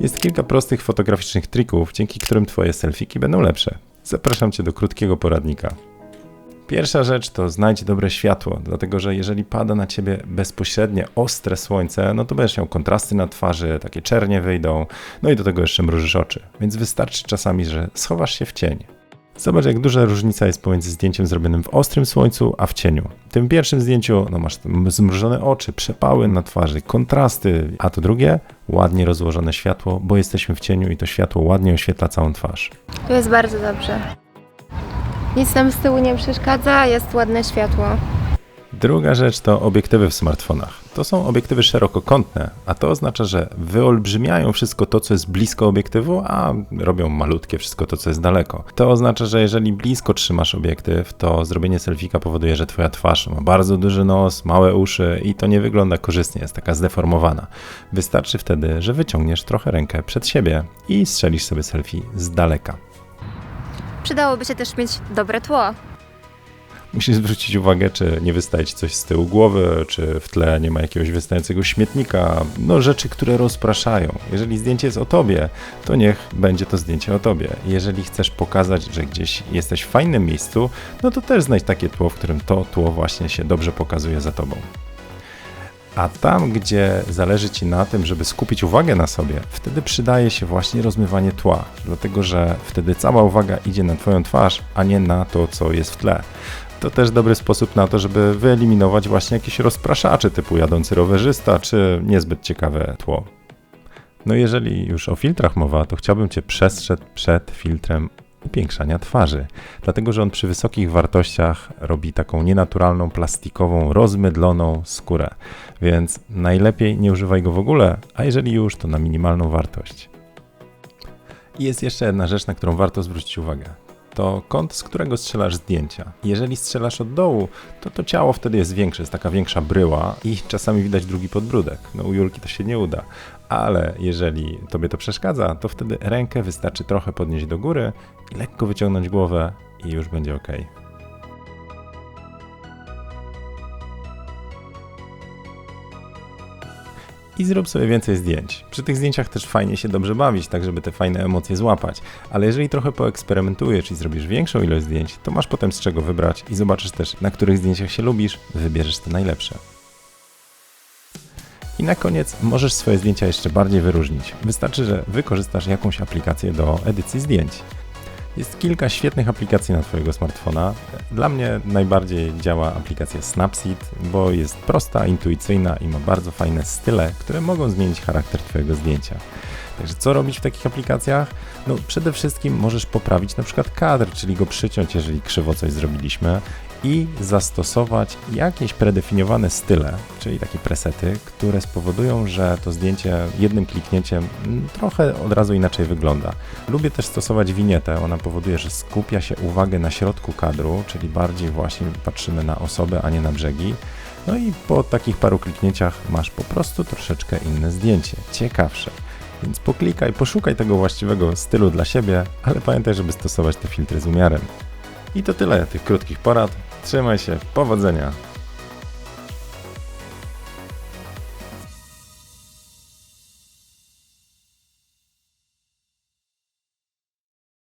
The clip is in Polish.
Jest kilka prostych fotograficznych trików, dzięki którym Twoje selfiki będą lepsze. Zapraszam Cię do krótkiego poradnika. Pierwsza rzecz to znajdź dobre światło, dlatego że jeżeli pada na ciebie bezpośrednie, ostre słońce, no to będziesz miał kontrasty na twarzy, takie czernie wyjdą, no i do tego jeszcze mrużysz oczy. Więc wystarczy czasami, że schowasz się w cień. Zobacz, jak duża różnica jest pomiędzy zdjęciem zrobionym w ostrym słońcu, a w cieniu. W tym pierwszym zdjęciu no masz zmrużone oczy, przepały na twarzy, kontrasty, a to drugie ładnie rozłożone światło, bo jesteśmy w cieniu i to światło ładnie oświetla całą twarz. Tu jest bardzo dobrze. Nic nam z tyłu nie przeszkadza, jest ładne światło. Druga rzecz to obiektywy w smartfonach. To są obiektywy szerokokątne, a to oznacza, że wyolbrzymiają wszystko to, co jest blisko obiektywu, a robią malutkie wszystko to, co jest daleko. To oznacza, że jeżeli blisko trzymasz obiektyw, to zrobienie selfika powoduje, że twoja twarz ma bardzo duży nos, małe uszy i to nie wygląda korzystnie, jest taka zdeformowana. Wystarczy wtedy, że wyciągniesz trochę rękę przed siebie i strzelisz sobie selfie z daleka. Przydałoby się też mieć dobre tło. Musisz zwrócić uwagę, czy nie wystaje ci coś z tyłu głowy, czy w tle nie ma jakiegoś wystającego śmietnika. No, rzeczy, które rozpraszają. Jeżeli zdjęcie jest o tobie, to niech będzie to zdjęcie o tobie. Jeżeli chcesz pokazać, że gdzieś jesteś w fajnym miejscu, no to też znajdź takie tło, w którym to tło właśnie się dobrze pokazuje za tobą. A tam, gdzie zależy Ci na tym, żeby skupić uwagę na sobie, wtedy przydaje się właśnie rozmywanie tła, dlatego że wtedy cała uwaga idzie na Twoją twarz, a nie na to, co jest w tle. To też dobry sposób na to, żeby wyeliminować właśnie jakieś rozpraszacze typu jadący rowerzysta czy niezbyt ciekawe tło. No jeżeli już o filtrach mowa, to chciałbym Cię przestrzec przed filtrem upiększania twarzy, dlatego że on przy wysokich wartościach robi taką nienaturalną, plastikową, rozmydloną skórę, więc najlepiej nie używaj go w ogóle, a jeżeli już, to na minimalną wartość. I jest jeszcze jedna rzecz, na którą warto zwrócić uwagę. To kąt, z którego strzelasz zdjęcia. Jeżeli strzelasz od dołu, to to ciało wtedy jest większe, jest taka większa bryła i czasami widać drugi podbródek. No u Julki to się nie uda, ale jeżeli tobie to przeszkadza, to wtedy rękę wystarczy trochę podnieść do góry lekko wyciągnąć głowę i już będzie ok. I zrób sobie więcej zdjęć. Przy tych zdjęciach też fajnie się dobrze bawić, tak żeby te fajne emocje złapać. Ale jeżeli trochę poeksperymentujesz i zrobisz większą ilość zdjęć, to masz potem z czego wybrać i zobaczysz też, na których zdjęciach się lubisz, wybierzesz te najlepsze. I na koniec możesz swoje zdjęcia jeszcze bardziej wyróżnić. Wystarczy, że wykorzystasz jakąś aplikację do edycji zdjęć. Jest kilka świetnych aplikacji na Twojego smartfona. Dla mnie najbardziej działa aplikacja Snapseed, bo jest prosta, intuicyjna i ma bardzo fajne style, które mogą zmienić charakter Twojego zdjęcia. Także co robić w takich aplikacjach? No przede wszystkim możesz poprawić na przykład kadr, czyli go przyciąć, jeżeli krzywo coś zrobiliśmy i zastosować jakieś predefiniowane style, czyli takie presety, które spowodują, że to zdjęcie jednym kliknięciem mm, trochę od razu inaczej wygląda. Lubię też stosować winietę, ona powoduje, że skupia się uwagę na środku kadru, czyli bardziej właśnie patrzymy na osobę, a nie na brzegi. No i po takich paru kliknięciach masz po prostu troszeczkę inne zdjęcie, ciekawsze. Więc poklikaj, poszukaj tego właściwego stylu dla siebie, ale pamiętaj, żeby stosować te filtry z umiarem. I to tyle tych krótkich porad. Trzymaj się, powodzenia!